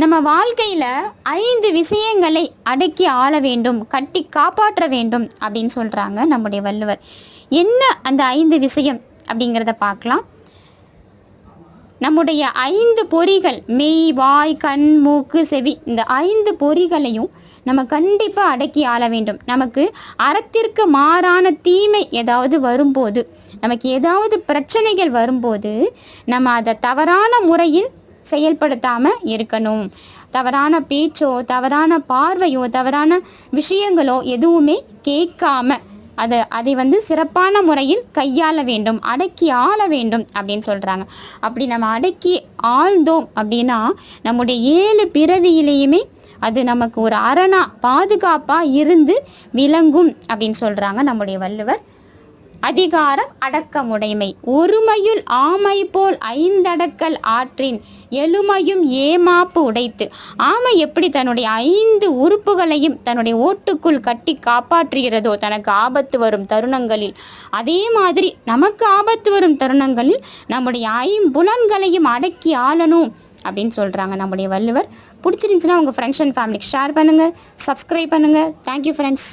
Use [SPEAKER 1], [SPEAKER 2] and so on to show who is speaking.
[SPEAKER 1] நம்ம வாழ்க்கையில் ஐந்து விஷயங்களை அடக்கி ஆள வேண்டும் கட்டி காப்பாற்ற வேண்டும் அப்படின்னு சொல்கிறாங்க நம்முடைய வள்ளுவர். என்ன அந்த ஐந்து விஷயம் அப்படிங்கிறத பார்க்கலாம். நம்முடைய ஐந்து பொறிகள் மெய் வாய் கண் மூக்கு செவி இந்த ஐந்து பொறிகளையும் நம்ம கண்டிப்பாக அடக்கி ஆள வேண்டும். நமக்கு அறத்திற்கு மாறான தீமை ஏதாவது வரும்போது நமக்கு ஏதாவது பிரச்சனைகள் வரும்போது நம்ம அதை தவறான முறையில் செயல்படுத்தாம இருக்கணும். தவறான பேச்சோ தவறான பார்வையோ தவறான விஷயங்களோ எதுவுமே கேட்காம அதை அதை வந்து சிறப்பான முறையில் கையாள வேண்டும் அடக்கி ஆள வேண்டும் அப்படின்னு சொல்கிறாங்க அப்படி நம்ம அடக்கி ஆழ்ந்தோம் அப்படின்னா நம்முடைய ஏழு பிறவியிலேயுமே அது நமக்கு ஒரு அரணா பாதுகாப்பாக இருந்து விளங்கும் அப்படின்னு சொல்கிறாங்க நம்முடைய வள்ளுவர். அதிகாரம் அடக்கமுடைமை. ஒருமையுள் ஆமை போல் ஐந்தடக்கல் ஆற்றின் எலுமையும் ஏமாப்பு உடைத்து ஆமை எப்படி தன்னுடைய ஐந்து உறுப்புகளையும் தன்னுடைய ஓட்டுக்குள் கட்டி காப்பாற்றுகிறதோ தனக்கு ஆபத்து வரும் தருணங்களில். அதே மாதிரி நமக்கு ஆபத்து வரும் தருணங்களில் நம்முடைய ஐம்புலன்களையும் அடக்கி ஆளணும் அப்படின்னு சொல்கிறாங்க நம்முடைய வள்ளுவர். பிடிச்சிருந்துச்சுன்னா உங்கள் ஃப்ரெண்ட்ஸ் அண்ட் ஃபேமிலிக்கு ஷேர் பண்ணுங்கள் சப்ஸ்கிரைப் பண்ணுங்கள் தேங்க்யூ ஃப்ரெண்ட்ஸ்